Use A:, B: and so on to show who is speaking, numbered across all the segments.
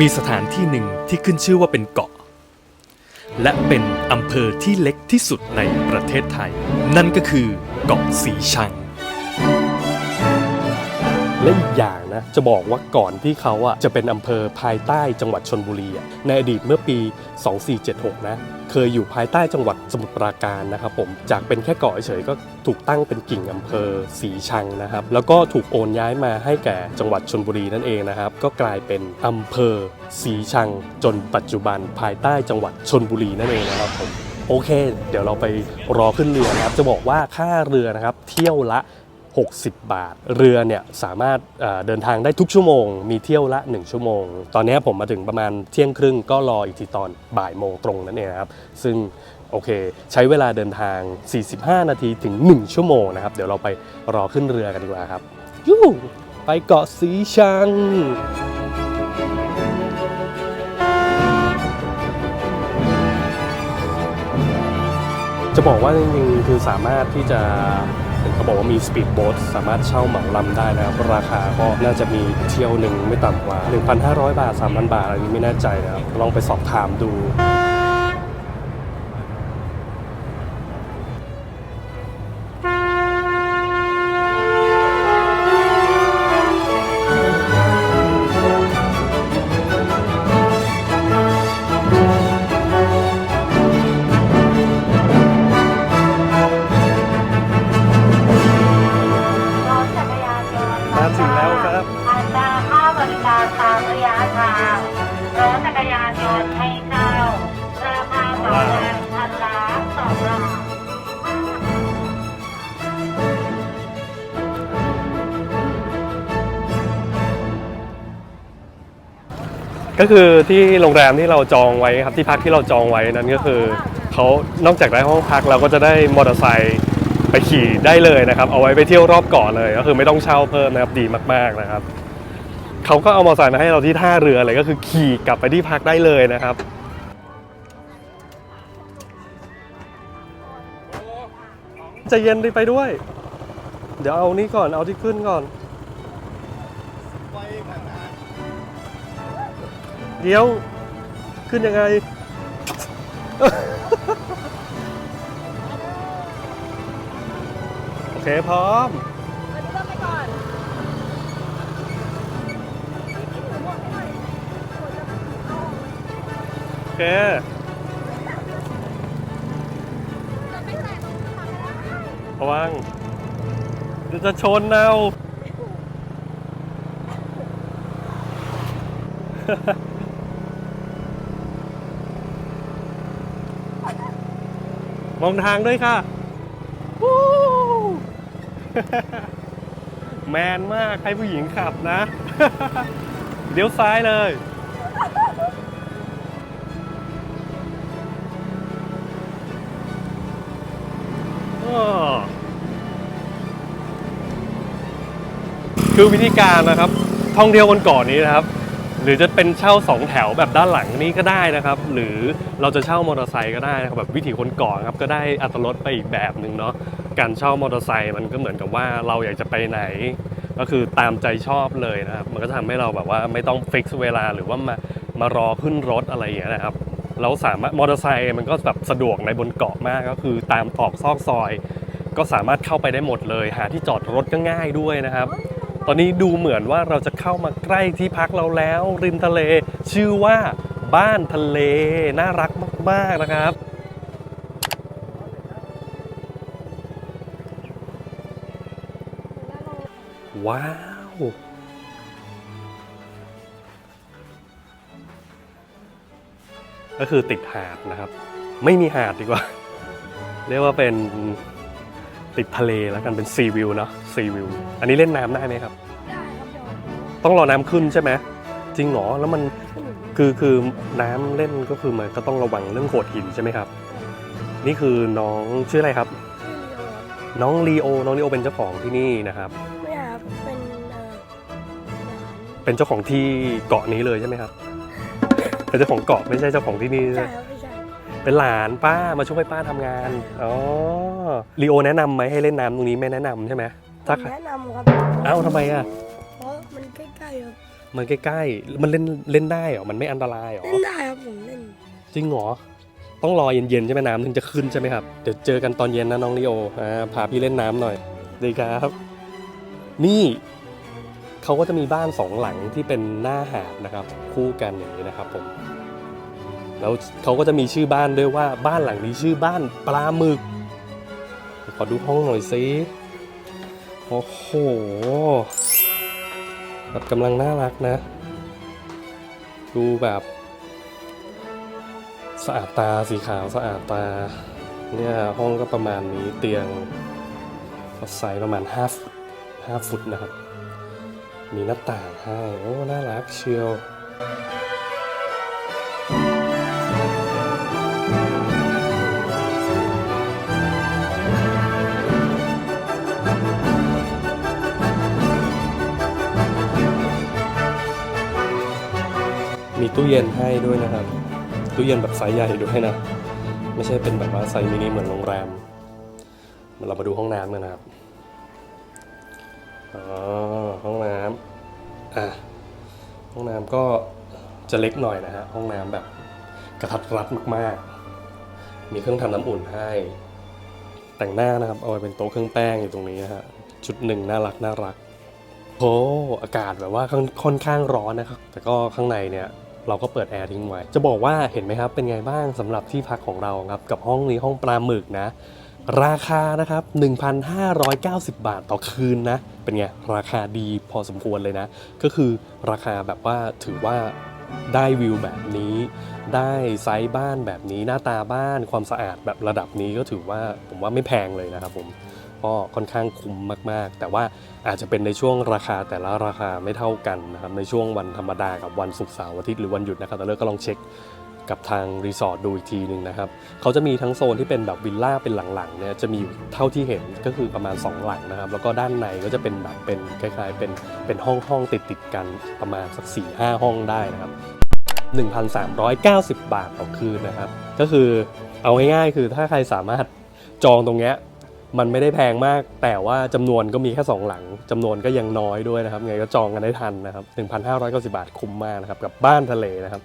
A: มีสถานที่หนึ่งที่ขึ้นชื่อว่าเป็นเกาะ และเป็นอำเภอที่เล็กที่สุดในประเทศไทย นั่นก็คือเกาะสีชัง
B: และอีกอย่างนะ จะบอกว่าก่อนที่เขาอะจะเป็นอำเภอภายใต้จังหวัดชนบุรีอะในอดีตเมื่อปี 2476 นะ เคยอยู่ภายใต้จังหวัดสมุทรปราการนะครับผม จากเป็นแค่เกาะเฉยๆก็ถูกตั้งเป็นกิ่งอำเภอสีชังนะครับ แล้วก็ถูกโอนย้ายมาให้แก่จังหวัดชนบุรีนั่นเองนะครับ ก็กลายเป็นอำเภอสีชัง จนปัจจุบันภายใต้จังหวัดชนบุรีนั่นเองนะครับผมโอเค เดี๋ยวเราไปรอขึ้นเรือนะครับ จะบอกว่าค่าเรือนะครับ เที่ยวละ 60 บาท เรือเนี่ยสามารถเดินทางได้ทุกชั่วโมง มีเที่ยวละ 1 ชั่วโมง ตอนนี้ผมมาถึงประมาณเที่ยงครึ่งก็รออีกทีตอนบ่ายโมงตรงนั่นเองนะครับ ซึ่งโอเค ใช้เวลาเดินทาง 45 นาทีถึง 1 ชั่วโมงนะครับ เดี๋ยวเราไปรอขึ้นเรือกันดีกว่าครับยูไปเกาะสีชังจะบอกว่าจริงๆคือสามารถที่จะ บอกว่ามีสปีดโบ๊ทสามารถเช่าเหมาลำได้นะครับ ราคาก็น่าจะมีเที่ยวหนึ่งไม่ต่ำกว่า 1,500 บาท 3,000 บาทอะไรนี้ไม่แน่ใจนะครับ ลองไปสอบถามดู
C: ก็
B: คื
C: อที่
B: โรงแรมที่เราจองไว้ครับที่พักที่เราจองไว้นั้นก็คือเขานอกจากได้ห้องพักเราก็จะได้มอเตอร์ไซค์ไปขี่ได้เลยนะครับ เอาไว้ไปเที่ยวรอบเกาะเลย ก็คือไม่ต้องเช่าเพิ่มนะครับดีมากๆนะครับเขาก็เอามอเตอร์ไซค์มาให้เราที่ท่าเรือเลยก็คือขี่กลับไปที่พักได้เลยนะครับจะเย็นดิไปด้วย เดี๋ยวเอานี่ก่อนเอาที่ขึ้นก่อน เดี๋ยว ขึ้นยังไง โอเคพร้อมโอเคระวังเดี๋ยวจะชนเอา มองทางด้วยค่ะวู้แมนมากให้ผู้หญิงขับนะเลี้ยวซ้ายเลย คือวิธีการนะครับ ท่องเที่ยวบนเกาะนี้นะครับ หรือจะเป็นเช่าสองแถวแบบด้านหลังนี้ก็ได้นะครับ หรือเราจะเช่ามอเตอร์ไซค์ก็ได้นะครับแบบวิถีคนเกาะครับก็ได้อัตรสไปอีกแบบหนึ่งเนาะการเช่ามอเตอร์ไซค์มันก็เหมือนกับว่าเราอยากจะไปไหน ก็คือตามใจชอบเลยนะครับมันก็ทำให้เราแบบว่าไม่ต้องฟิกซ์เวลาหรือว่ามามารอขึ้นรถอะไรอย่างเงี้ยนะครับเราสามารถมอเตอร์ไซค์มันก็แบบสะดวกในบนเกาะมากก็คือตามตอกซอกซอย ก็สามารถเข้าไปได้หมดเลย หาที่จอดรถก็ง่ายด้วยนะครับ ตอนนี้ดูเหมือนว่าเราจะเข้ามาใกล้ที่พักเราแล้ว ริมทะเล ชื่อว่าบ้านทะเลน่ารักมาก ๆ นะครับ ว้าว ก็คือติดหาดนะครับ ไม่มีหาดดีกว่า เรียกว่าเป็น ติดทะเลแล้วกันเป็นซีวิวเนาะซีวิวอันนี้เล่นน้ำได้ไหมครับต้องรอน้ำขึ้นใช่ไหมจริงเหรอแล้วมันคือคือน้ำเล่นก็คือมันก็ต้องระวังเรื่องโขดหินใช่ไหมครับ นี่คือน้องชื่ออะไรครับ น้องลีโอน้องลีโอเป็นเจ้าของที่นี่นะครับ
D: ไม่ครับเป็นเอ่อ
B: เป็นเจ้าของที่เกาะนี้เลยใช่ไหมครับเป็นเจ้าของเกาะไม่ใช่เจ้าของที่นี่
D: ใช่
B: ใช่ไหม
D: ครับไม่ใช่
B: เป็นหลานป้ามาช่วยป้าทำงาน อ๋อลีโอแนะนำไหมให้เล่นน้ำตรงนี้ไม่แนะนำใช่ไหม
D: ผ
B: ถ้าม
D: แนะนำครับ
B: เอ้าทำไมอะ
D: เพราะมันใกล้ๆครับ
B: มันใกล้ๆ มันเล่นเล่นได้เหรอ มันไม่อันตรายเหรอ
D: เล่นได้ครับผมเล่น
B: จริงเหรอ ต้องรอเย็นๆใช่ไหมน้ำถึงจะขึ้นใช่ไหมครับ เดี๋ยวเจอกันตอนเย็นนะน้องลิโออ่าพาพี่เล่นน้ำหน่อยดีครับ นี่เขาก็จะมีบ้านสองหลังที่เป็นหน้าหาดนะครับ คู่กันอย่างนี้นะครับผม แล้วเขาก็จะมีชื่อบ้านด้วยว่าบ้านหลังนี้ชื่อบ้านปลาหมึก ขอดูห้องหน่อยสิโอ้โหแบบกำลังน่ารักนะ ดูแบบสะอาดตาสีขาวสะอาดตา เนี่ยห้องก็ประมาณนี้เตียงก็ไซส์ประมาณ5ฟุต5ฟุตนะครับ มีหน้าต่างให้โอ้ น่ารักเชียว ตู้เย็นให้ด้วยนะครับ ตู้เย็นแบบไซส์ใหญ่ด้วยนะ ไม่ใช่เป็นแบบว่าไซส์มินิเหมือนโรงแรม เรามาดูห้องน้ำกันนะครับ อ๋อ ห้องน้ำอะ ห้องน้ำก็จะเล็กหน่อยนะฮะ ห้องน้ำแบบกระทัดรัดมากๆ มีเครื่องทำน้ำอุ่นให้ แต่งหน้านะครับ เอาไว้เป็นโต๊ะเครื่องแป้งอยู่ตรงนี้นะฮะ ชุดหนึ่งน่ารักน่ารักโอ้อากาศแบบว่าค่อนค่อนข้างร้อนนะครับ แต่ก็ข้างในเนี่ย เราก็เปิดแอร์ทิ้งไว้ จะบอกว่าเห็นไหมครับ เป็นไงบ้างสำหรับที่พักของเราครับ กับห้องนี้ห้องปลาหมึกนะ ราคานะครับ 1,590 บาทต่อคืนนะ เป็นไง ราคาดีพอสมควรเลยนะ ก็คือราคาแบบว่าถือว่าได้วิวแบบนี้ ได้ไซส์บ้านแบบนี้หน้าตาบ้านความสะอาดแบบระดับนี้ก็ถือว่าผมว่าไม่แพงเลยนะครับผม ก็ค่อนข้างคุ้มมาก ๆ แต่ว่าอาจจะเป็นในช่วงราคาแต่ละราคาไม่เท่ากันนะครับในช่วงวันธรรมดากับวันศุกร์เสาร์อาทิตย์หรือวันหยุดนะครับแต่เลิกก็ลองเช็คกับทางรีสอร์ทดูอีกทีหนึ่งนะครับเขาจะมีทั้งโซนที่เป็นแบบวิลล่าเป็นหลังๆเนี่ยจะมีอยู่เท่าที่เห็นก็คือประมาณ 2 หลังนะครับ แล้วก็ด้านในก็จะเป็นแบบเป็นคล้ายๆ เป็นเป็นห้องห้องติดติดๆกันประมาณสัก4ี่ห้าห้องได้นะครับ 1,390 บาทต่อคืนนะครับ ก็คือเอาง่ายๆคือถ้าใครสามารถจองตรงเนี้ย มันไม่ได้แพงมาก แต่ว่าจำนวนก็มีแค่ 2 หลังจำนวนก็ยังน้อยด้วยนะครับไงก็จองกันได้ทันนะครับ1,590 บาทคุ้มมากนะครับกับบ้านทะเลนะครับ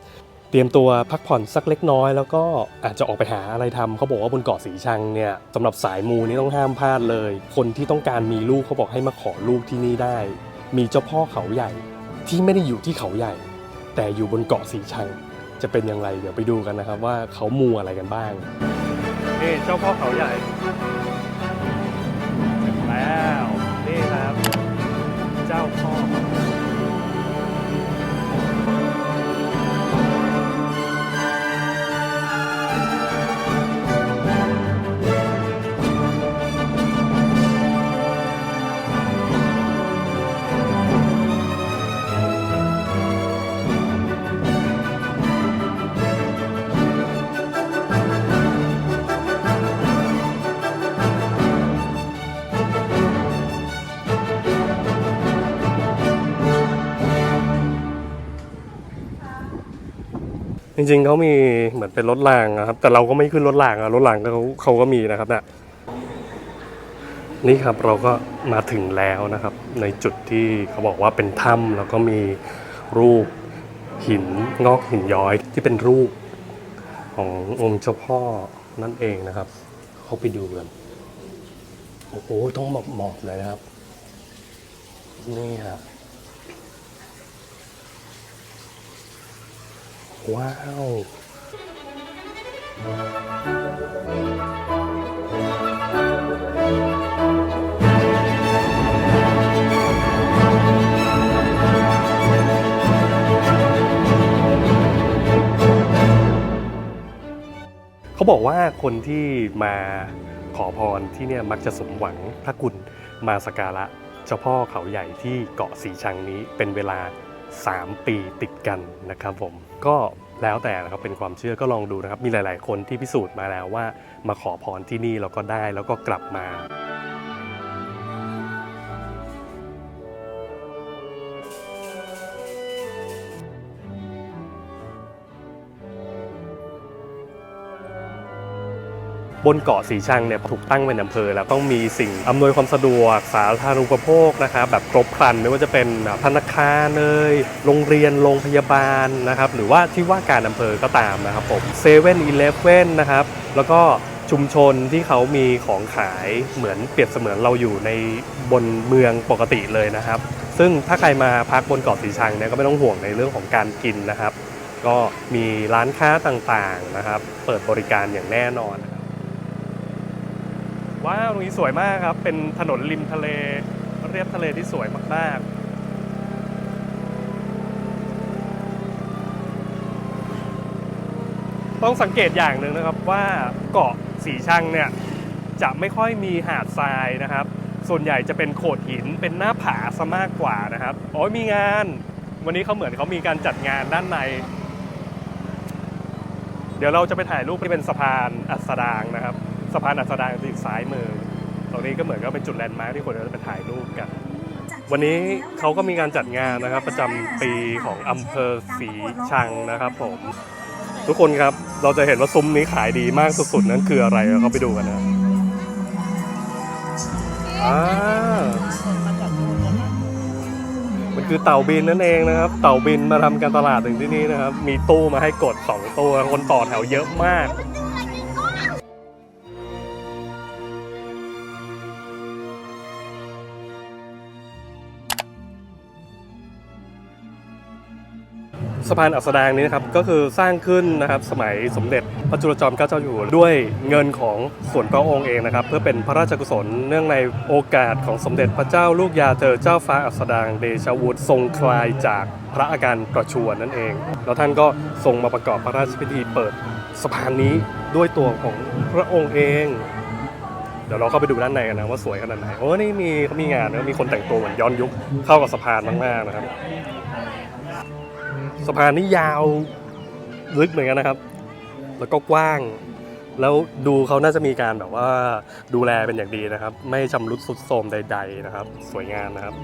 B: เตรียมตัวพักผ่อนสักเล็กน้อย แล้วก็อาจจะออกไปหาอะไรทำเขาบอกว่าบนเกาะสีชังเนี่ยสำหรับสายมูนี่ต้องห้ามพลาดเลย คนที่ต้องการมีลูกเขาบอกให้มาขอลูกที่นี่ได้ มีเจ้าพ่อเขาใหญ่ที่ไม่ได้อยู่ที่เขาใหญ่ แต่อยู่บนเกาะสีชัง จะเป็นอย่างไรเดี๋ยวไปดูกันนะครับว่าเขามูอะไรกันบ้างนี่เจ้าพ่อเขาใหญ่ เจ้าพ่อ จริงๆเขามีเหมือนเป็นรถรางนะครับ แต่เราก็ไม่ขึ้นรถรางอะรถรางเขาเขาก็มีนะครับเนะนี่ครับเราก็มาถึงแล้วนะครับ ในจุดที่เขาบอกว่าเป็นถ้ำแล้วก็มีรูปหินงอกหินย้อยที่เป็นรูปขององค์เจ้าพ่อนั่นเองนะครับ เขาไปดูกันโอ้โหต้องหมอบหมอบๆเลยนะครับ นี่ครับ ว้าวเขาบอกว่าคนที่มาขอพรที่เนี่ยมักจะสมหวังถ้าคุณมาสกการะเจ้าพ่อเขาใหญ่ที่เกาะสีชังนี้เป็นเวลา 3 ปีติดกันนะครับผม ก็แล้วแต่นะครับเป็นความเชื่อก็ลองดูนะครับ มีหลาย ๆ คนที่พิสูจน์มาแล้วว่า มาขอพรที่นี่แล้วก็ได้แล้วก็กลับมา บนเกาะสีชังเนี่ยถูกตั้งเป็นอำเภอแล้วต้องมีสิ่งอำนวยความสะดวก สาธารณูปโภคนะครับแบบครบครันไม่ว่าจะเป็นธนาคารเลยโรงเรียนโรงพยาบาลนะครับหรือว่าที่ว่าการอำเภอก็ตามนะครับผมเซเว่นอีเลฟเว่นนะครับแล้วก็ชุมชนที่เขามีของขายเหมือนเปรียบเสมือนเราอยู่ในบนเมืองปกติเลยนะครับ ซึ่งถ้าใครมาพักบนเกาะสีชังเนี่ยก็ไม่ต้องห่วงในเรื่องของการกินนะครับ ก็มีร้านค้าต่างๆนะครับ เปิดบริการอย่างแน่นอนนะครับ ว้าวตรงนี้สวยมากครับ เป็นถนนริมทะเล เรียบทะเลที่สวยมากๆต้องสังเกตอย่างหนึ่งนะครับว่าเกาะสีชังเนี่ยจะไม่ค่อยมีหาดทรายนะครับ ส่วนใหญ่จะเป็นโขดหินเป็นหน้าผาซะมากกว่านะครับโอ้ยมีงาน วันนี้เขาเหมือนเขามีการจัดงานด้านใน เดี๋ยวเราจะไปถ่ายรูปที่เป็นสะพานอัสดางนะครับ สะพานอัสดางที่ซ้ายมือ ตรงนี้ก็เหมือนกับเป็นจุดแลนด์มาร์คที่คนจะไปถ่ายรูปกัน วันนี้เขาก็มีการจัดงานนะครับ ประจำปีของอำเภอศรีชังนะครับผม ทุกคนครับเราจะเห็นว่าซุ้มนี้ขายดีมากสุดๆ นั่นคืออะไรเราเข้าไปดูกันนะอ่ามันคือเต่าบินนั่นเองนะครับ เต่าบินมาทำการตลาดถึงที่นี่นะครับ มีตู้มาให้กด 2 ตัวคนต่อแถวเยอะมาก สะพานอัสดางนี้นะครับก็คือสร้างขึ้นนะครับสมัยสมเด็จพระจุลจอมเกล้าเจ้าอยู่หัวด้วยเงินของส่วนพระองค์เองนะครับเพื่อเป็นพระราชกุศลเนื่องในโอกาสของสมเด็จพระเจ้าลูกยาเธอเจ้าฟ้าอัสดางเดชวุฒิทรงคลายจากพระอาการประชวรนั่นเอง แล้วท่านก็ทรงมาประกอบพระราชพิธีเปิดสะพานนี้ด้วยตัวของพระองค์เองเดี๋ยวเราเข้าไปดูด้านในกันนะว่าสวยขนาดไหนโอ้นี่มีเขามีงานนะมีคนแต่งตัวเหมือนย้อนยุคเข้ากับสะพานมากๆนะครับ สะพานนี้ยาวลึกเหมือนกันนะครับ แล้วก็กว้าง แล้วดูเขาน่าจะมีการแบบว่าดูแลเป็นอย่างดีนะครับ ไม่ชำรุดสุดโทรมใด ๆนะครับ สวยงามนะครับ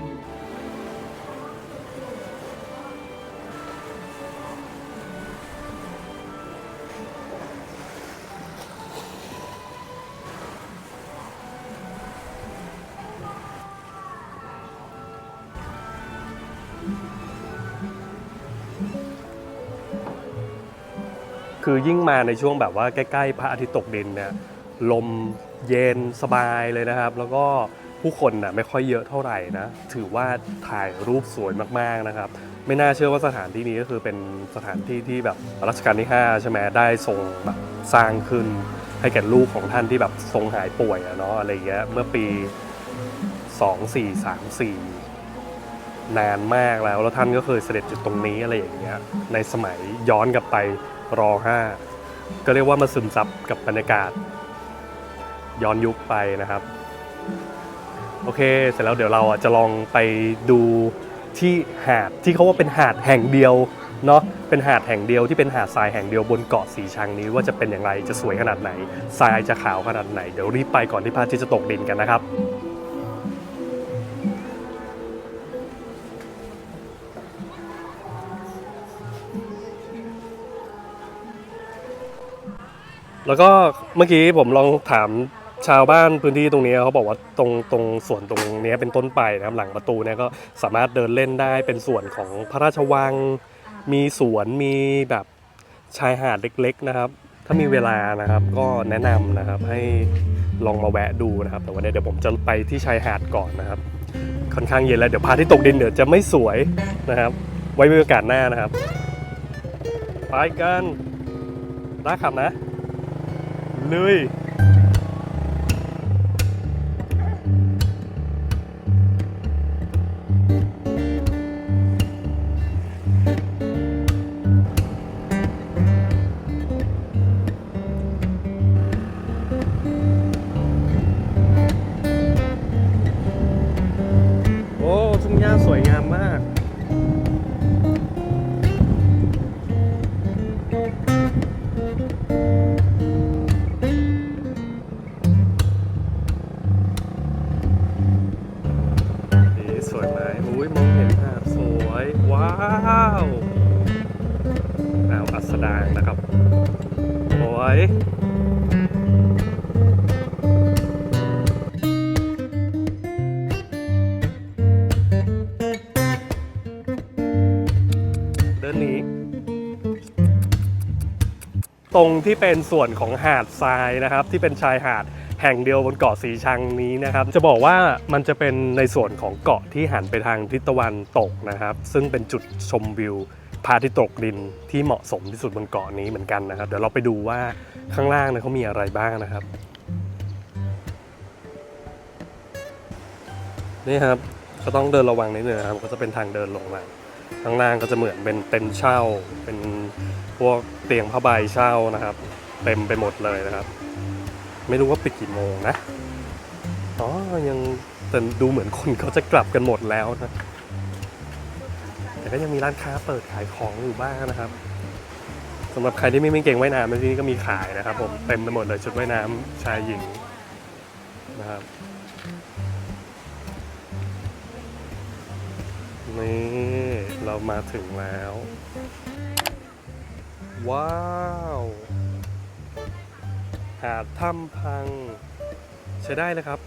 B: คือยิ่งมาในช่วงแบบว่าใกล้ๆพระอาทิตย์ตกดินเนี่ยลมเย็นสบายเลยนะครับ แล้วก็ผู้คนน่ะไม่ค่อยเยอะเท่าไหร่นะ ถือว่าถ่ายรูปสวยมากๆนะครับ ไม่น่าเชื่อว่าสถานที่นี้ก็คือเป็นสถานที่ที่แบบรัชกาลที่ 5 ใช่ไหมได้ทรงแบบสร้างขึ้นให้แก่ลูกของท่านที่แบบทรงหายป่วยอะเนาะอะไรเงี้ยเมื่อปี 2434 นานมากแล้ว แล้วท่านก็เคยเสด็จจุดตรงนี้อะไรอย่างเงี้ยในสมัยย้อนกลับไป ร5ก็เรียกว่ามาซึมซับกับบรรยากาศ ย้อนยุคไปนะครับ โอเค เสร็จแล้วเดี๋ยวเราจะลองไปดูที่หาดที่เขาว่าเป็นหาดแห่งเดียวเนาะเป็นหาดแห่งเดียวที่เป็นหาดทรายแห่งเดียวบนเกาะสีชังนี้ว่าจะเป็นอย่างไรจะสวยขนาดไหนทรายจะขาวขนาดไหนเดี๋ยวรีบไปก่อนที่พระอาทิตย์จะตกดินกันนะครับ แล้วก็เมื่อกี้ผมลองถามชาวบ้านพื้นที่ตรงนี้เขาบอกว่าตรงตรงส่วนตรงเนี้ยเป็นต้นไปนะครับหลังประตูเนี่ยก็สามารถเดินเล่นได้เป็นส่วนของพระราชวัง มีสวนมีแบบชายหาดเล็ก ๆนะครับ ถ้ามีเวลานะครับก็แนะนำนะครับให้ลองมาแวะดูนะครับ แต่วันนี้เดี๋ยวผมจะไปที่ชายหาดก่อนนะครับ ค่อนข้างเย็นแล้วเดี๋ยวพาที่ตกดินเดี๋ยวจะไม่สวยนะครับ ไว้มีโอกาสหน้านะครับไปกันได้ขับนะ ลุยาแนวอัสดางนะครับ โอ้ยเดินหนีตรงที่เป็นส่วนของหาดทรายนะครับ ที่เป็นชายหาด แห่งเดียวบนเกาะสีชังนี้นะครับ จะบอกว่ามันจะเป็นในส่วนของเกาะที่หันไปทางทิศตะวันตกนะครับ ซึ่งเป็นจุดชมวิวพาทิตย์ตกดินที่เหมาะสมที่สุดบนเกาะนี้เหมือนกันนะครับ เดี๋ยวเราไปดูว่าข้างล่างเนี่ยเขามีอะไรบ้างนะครับนี่ครับก็ต้องเดินระวังนิดนึงนะครับก็จะเป็นทางเดินลงมาข้างล่างก็จะเหมือนเป็นเต็นท์เช่า เป็นพวกเตียงผ้าใบเช่านะครับ เต็มไปหมดเลยนะครับ ไม่รู้ว่าปิดกี่โมงนะ อ๋อ ยังแต่ดูเหมือนคนเขาจะกลับกันหมดแล้วนะ แต่ก็ยังมีร้านค้าเปิดขายของอยู่บ้างนะครับสำหรับใครที่ไม่มีเก่งว่ายน้ำที่นี่ก็มีขายนะครับ ผมเต็มไปหมดเลยชุดว่ายน้ำชายหญิงนะครับนี่เรามาถึงแล้ว ว้าว หาดถ้ำพังใช้ได้เลยครับ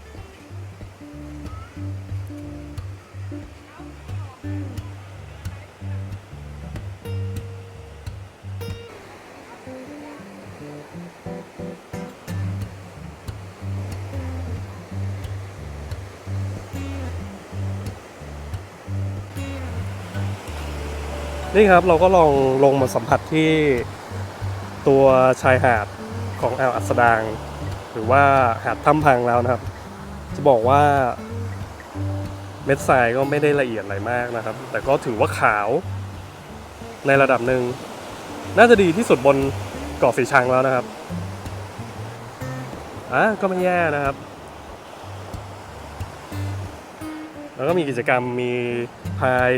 B: นี่ครับเราก็ลองลงมาสัมผัสที่ตัวชายหาด ของอ่าวอัสดาง หรือว่าหาดถ้ำพังแล้วนะครับ จะบอกว่าเม็ดทรายก็ไม่ได้ละเอียดอะไรมากนะครับ แต่ก็ถือว่าขาวในระดับหนึ่ง น่าจะดีที่สุดบนเกาะสีชังแล้วนะครับอะก็ไม่แย่นะครับ แล้วก็มีกิจกรรมมีพาย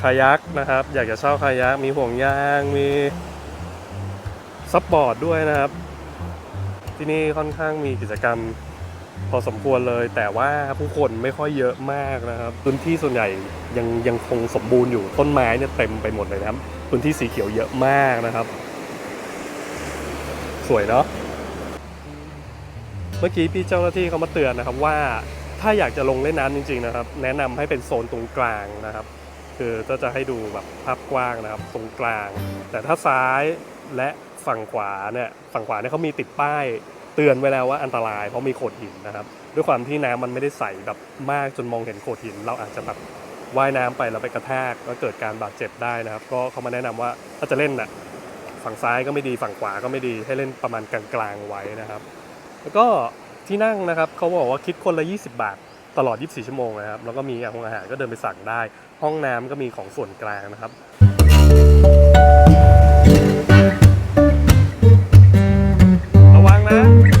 B: คายักนะครับ อยากจะเช่าคายักมีห่วงยางมีซับบอร์ดด้วยนะครับ ที่นี่ค่อนข้างมีกิจกรรมพอสมควรเลย แต่ว่าผู้คนไม่ค่อยเยอะมากนะครับพื้นที่ส่วนใหญ่ยังยังคงสมบูรณ์อยู่ต้นไม้เนี่ยเต็มไปหมดเลยนะครับพื้นที่สีเขียวเยอะมากนะครับ สวยเนาะเมื่อกี้พี่เจ้าหน้าที่เขามาเตือนนะครับว่าถ้าอยากจะลงเล่นน้ำจริง ๆนะครับ แนะนำให้เป็นโซนตรงกลางนะครับ คือก็จะให้ดูแบบภาพกว้างนะครับ ตรงกลาง แต่ถ้าซ้ายและฝั่งขวาเนี่ยฝั่งขวาเนี่ยเขามีติดป้าย เตือนไว้แล้วว่าอันตรายเพราะมีโขดหินนะครับ ด้วยความที่น้ำมันไม่ได้ใสแบบมากจนมองเห็นโขดหิน เราอาจจะแบบว่ายน้ำไปแล้วไปกระแทกแล้วเกิดการบาดเจ็บได้นะครับ ก็เขามาแนะนำว่าถ้าจะเล่นน่ะฝั่งซ้ายก็ไม่ดีฝั่งขวาก็ไม่ดีให้เล่นประมาณกลางๆไว้นะครับ แล้วก็ที่นั่งนะครับเขาบอกว่าคิดคนละ 20 บาทตลอด 24 ชั่วโมงนะครับ แล้วก็มีอาหารอาหารก็เดินไปสั่งได้ ห้องน้ำก็มีของส่วนกลางนะครับ ร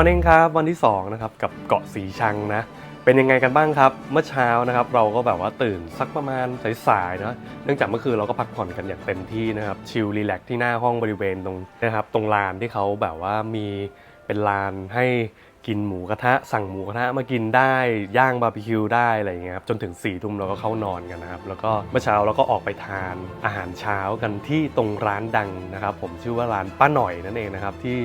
B: ๆ Good morning ครับวันที่2นะครับกับเกาะสีชังนะเป็นยังไงกันบ้างครับ เมื่อเช้านะครับ เราก็แบบว่าตื่นสักประมาณสายๆนะเนื่องจากเมื่อคืนเราก็พักผ่อนกันอย่างเต็มที่นะครับชิลรีแลกที่หน้าห้องบริเวณตรงนะครับ ตรงลานที่เขาแบบว่ามีเป็นลานให้กินหมูกระทะ สั่งหมูกระทะมากินได้ย่างบาร์บีคิวได้อะไรอย่างเงี้ยครับจนถึง4ี่ทุ่มเราก็เข้านอนกันนะครับ แล้วก็เมื่อเช้าเราก็ออกไปทานอาหารเช้ากันที่ตรงร้านดังนะครับ ผมชื่อว่าร้านป้าหน่อยนั่นเองนะครับที่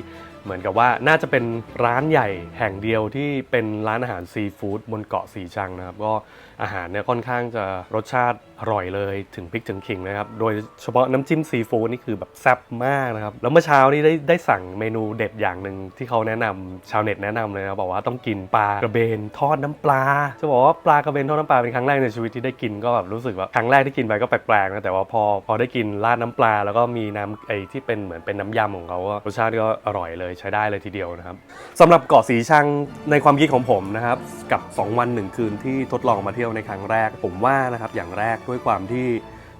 B: เหมือนกับว่าน่าจะเป็นร้านใหญ่แห่งเดียวที่เป็นร้านอาหารซีฟู้ดบนเกาะสีชังนะครับ ก็อาหารเนี่ยค่อนข้างจะรสชาติอร่อยเลยถึงพริกถึงขิงนะครับ โดยเฉพาะน้ำจิ้มซีฟู้ดนี่คือแบบแซ่บมากนะครับ แล้วเมื่อเช้านี้ได้ได้สั่งเมนูเด็ดอย่างหนึ่งที่เขาแนะนำชาวเน็ตแนะนำเลยนะบอกว่าต้องกินปลากระเบนทอดน้ำปลา จะบอกว่าปลากระเบนทอดน้ำปลาเป็นครั้งแรกในชีวิตที่ได้กินก็แบบรู้สึกว่าครั้งแรกที่กินไปก็แปลกๆนะแต่ว่าพอพอได้กินราดน้ำปลา แล้วก็มีน้ำไอ้ที่เป็นเหมือนเป็นน้ำยำของเขารสชาติก็อร่อยเลยใช้ได้เลยทีเดียวนะครับสำหรับเกาะสีชังในความคิดของผมนะครับกับ 2 วัน 1 คืนที่ทดลองมาเที่ยวในครั้งแรก ผมว่านะครับอย่างแรกด้วยความที่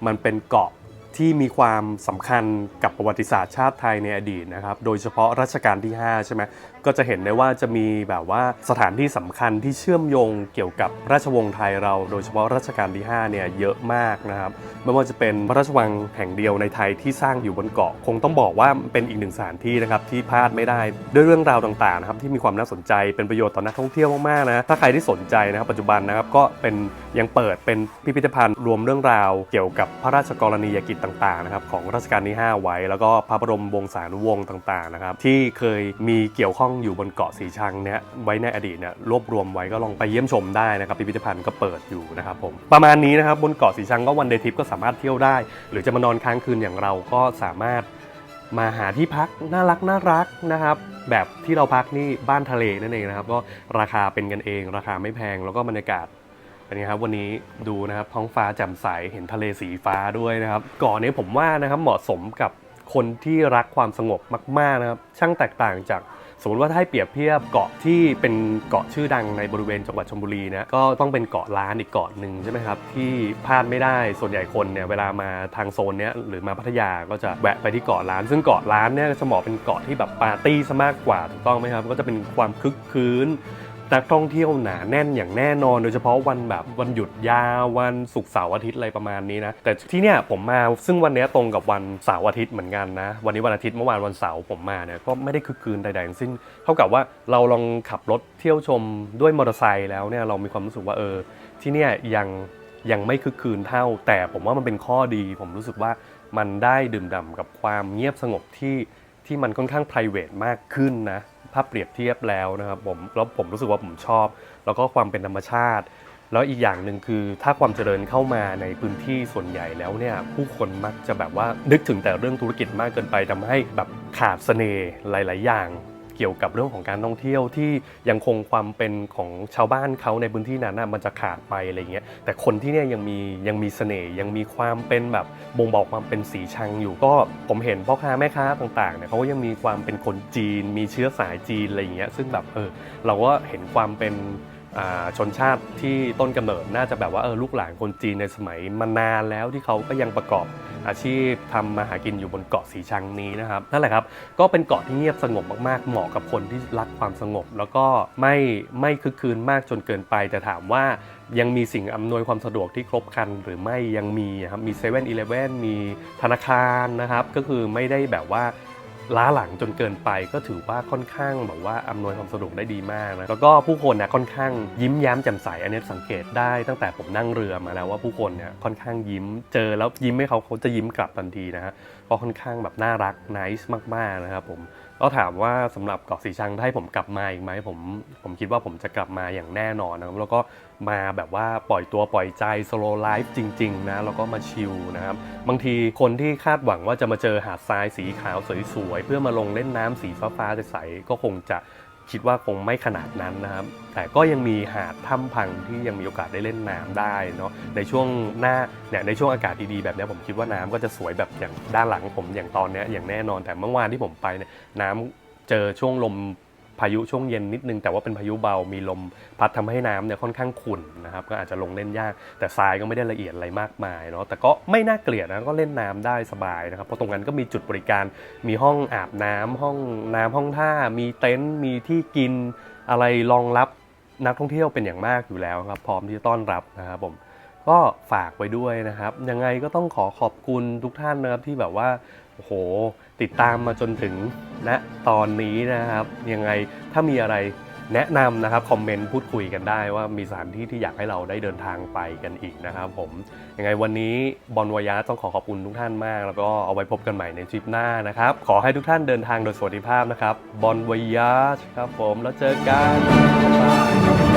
B: มันเป็นเกาะ ที่มีความสำคัญกับประวัติศาสตร์ชาติไทยในอดีตนะครับ โดยเฉพาะรัชกาลที่ 5 ใช่ไหมก็จะเห็นได้ว่าจะมีแบบว่าสถานที่สำคัญที่เชื่อมโยงเกี่ยวกับราชวงศ์ไทยเรา โดยเฉพาะรัชกาลที่ 5 เนี่ยเยอะมากนะครับ ไม่ว่าจะเป็นพระราชวังแห่งเดียวในไทยที่สร้างอยู่บนเกาะ คงต้องบอกว่าเป็นอีกหนึ่งสถานที่นะครับที่พลาดไม่ได้ด้วยเรื่องราวต่างๆนะครับที่มีความน่าสนใจเป็นประโยชน์ต่อนักท่องเที่ยวมากๆนะถ้าใครที่สนใจนะครับปัจจุบันนะครับก็เป็นยังเปิดเป็นพิพิธภัณฑ์รวมเรื่องราว เกี่ยวกับพระราชกรณียกิจต่างๆนะครับของรัชกาลที่ 5 ไว้ แล้วก็พระบรมวงศานุวงศ์ต่างๆนะครับที่เคยมีเกี่ยวข้องอยู่บนเกาะสีชังเนี่ยไว้ในอดีตเนี่ยรวบรวมไว้ก็ลองไปเยี่ยมชมได้นะครับพิพิธภัณฑ์ก็เปิดอยู่นะครับผมประมาณนี้นะครับบนเกาะสีชังก็วันเดย์ทริปก็สามารถเที่ยวได้ หรือจะมานอนค้างคืนอย่างเราก็สามารถมาหาที่พักน่ารักน่ารักนะครับแบบที่เราพักนี่บ้านทะเลนั่นเองนะครับ ก็ราคาเป็นกันเอง ราคาไม่แพงแล้วก็บรรยากาศ เป็นไงครับวันนี้ดูนะครับท้องฟ้าแจ่มใสเห็นทะเลสีฟ้าด้วยนะครับเกาะนี้ผมว่านะครับเหมาะสมกับคนที่รักความสงบมากๆนะครับช่างแตกต่างจากสมมติว่าถ้าให้เปรียบเทียบเกาะที่เป็นเกาะชื่อดังในบริเวณจังหวัดชลบุรีนะก็ต้องเป็นเกาะล้านอีกเกาะหนึ่งใช่ไหมครับที่พลาดไม่ได้ส่วนใหญ่คนเนี่ยเวลามาทางโซนเนี้ยหรือมาพัทยาก็จะแวะไปที่เกาะล้าน ซึ่งเกาะล้านเนี่ยจะเหมาะเป็นเกาะที่แบบปาร์ตี้ซะมากกว่าถูกต้องไหมครับก็จะเป็นความคึกคืน นักท่องเที่ยวหนาแน่นอย่างแน่นอน โดยเฉพาะวันแบบวันหยุดยาววันศุกร์เสาร์อาทิตย์อะไรประมาณนี้นะ แต่ที่เนี่ยผมมาซึ่งวันเนี้ยตรงกับวันเสาร์อาทิตย์เหมือนกันนะ วันนี้วันอาทิตย์เมื่อวานวันเสาร์ผมมาเนี่ยก็ไม่ได้คึกคืนใดๆทั้งสิ้น เท่ากับว่าเราลองขับรถเที่ยวชมด้วยมอเตอร์ไซค์แล้วเนี่ยเรามีความรู้สึกว่าเออ ที่เนี่ยยังยังไม่คึกคืนเท่า แต่ผมว่ามันเป็นข้อดี ผมรู้สึกว่ามันได้ดื่มด่ำกับความเงียบสงบที่ที่มันค่อนข้าง p r i v a t มากขึ้นนะ ถ้าเปรียบเทียบแล้วนะครับผมแล้วผมรู้สึกว่าผมชอบ แล้วก็ความเป็นธรรมชาติ แล้วอีกอย่างหนึ่งคือถ้าความเจริญเข้ามาในพื้นที่ส่วนใหญ่แล้วเนี่ยผู้คนมักจะแบบว่านึกถึงแต่เรื่องธุรกิจมากเกินไปทำให้แบบขาดเสน่ห์หลาย ๆ อย่าง เกี่ยวกับเรื่องของการท่องเที่ยวที่ยังคงความเป็นของชาวบ้านเขาในพื้นที่นั้นนะมันจะขาดไปอะไรเงี้ยแต่คนที่เนี่ยยังมียังมีเสน่ห์ยังมีความเป็นแบบบ่งบอกความเป็นสีชังอยู่ก็ผมเห็นพ่อค้าแม่ค้าต่างๆเนี่ยเขาก็ยังมีความเป็นคนจีน มีเชื้อสายจีนอะไรเงี้ยซึ่งแบบเออเราก็เห็นความเป็น ชนชาติที่ต้นกำเนิดน่าจะแบบว่าเออลูกหลานคนจีนในสมัยมานานแล้วที่เขาก็ยังประกอบอาชีพทำมาหากินอยู่บนเกาะสีชังนี้นะครับนั่นแหละครับก็เป็นเกาะที่เงียบสงบมากๆ เหมาะกับคนที่รักความสงบ แล้วก็ไม่ไม่คึกคืนมากจนเกินไป แต่ถามว่ายังมีสิ่งอำนวยความสะดวกที่ครบครันหรือไม่ยังมีครับมี7 e เ e ่ e อมีธนาคารนะครับก็คือไม่ได้แบบว่า ล้าหลังจนเกินไปก็ถือว่าค่อนข้างแบบว่าอำนวยความสะดวกได้ดีมากนะแล้วก็ผู้คนเนี่ยค่อนข้างยิ้มแย้มแจ่มใสอันนี้สังเกตได้ตั้งแต่ผมนั่งเรือมาแล้วว่าผู้คนเนี่ยค่อนข้างยิ้มเจอแล้วยิ้มให้เขาเขาจะยิ้มกลับทันทีนะฮะก็ค่อนข้างแบบน่ารักนิสมากๆนะครับผม ก็ถามว่าสำหรับเกาะสีชังถ้าให้ผมกลับมาอีกไหมผมผมคิดว่าผมจะกลับมาอย่างแน่นอนนะครับแล้วก็มาแบบว่าปล่อยตัวปล่อยใจสโลไลฟ์จริงๆนะแล้วก็มาชิลนะครับบางทีคนที่คาดหวังว่าจะมาเจอหาดทรายสีขาวสวยๆ เพื่อมาลงเล่นน้ำสีฟ้าๆใสๆก็คงจะ คิดว่าคงไม่ขนาดนั้นนะครับ แต่ก็ยังมีหาดถ้ำพังที่ยังมีโอกาสได้เล่นน้ำได้เนาะในช่วงหน้าเนี่ยในช่วงอากาศดีๆแบบนี้ผมคิดว่าน้ำก็จะสวยแบบอย่างด้านหลังผมอย่างตอนนี้อย่างแน่นอนแต่เมื่อวานที่ผมไปเนี่ยน้ำเจอช่วงลม พายุช่วงเย็นนิดนึง แต่ว่าเป็นพายุเบามีลมพัดทำให้น้ำเนี่ยค่อนข้างขุ่นนะครับก็อาจจะลงเล่นยาก แต่ทรายก็ไม่ได้ละเอียดอะไรมากมายเนาะแต่ก็ไม่น่าเกลียดนะก็เล่นน้ำได้สบายนะครับเพราะตรงนั้นก็มีจุดบริการมีห้องอาบน้ำห้องน้ำห้องท่า มีเต็นท์มีที่กินอะไรรองรับนักท่องเที่ยวเป็นอย่างมากอยู่แล้วครับพร้อมที่จะต้อนรับนะครับผมก็ฝากไว้ด้วยนะครับ ยังไงก็ต้องขอขอบคุณทุกท่านนะครับที่แบบว่าโอ้โห ติดตามมาจนถึงณตอนนี้นะครับ ยังไงถ้ามีอะไรแนะนำนะครับคอมเมนต์พูดคุยกันได้ว่ามีสถานที่ที่อยากให้เราได้เดินทางไปกันอีกนะครับผมยังไงวันนี้บอลวายาต้องขอขอบคุณทุกท่านมาก แล้วก็เอาไว้พบกันใหม่ในทริปหน้านะครับ ขอให้ทุกท่านเดินทางโดยสวัสดิภาพนะครับบอลวายาครับผมแล้วเจอกันบ๊ายบาย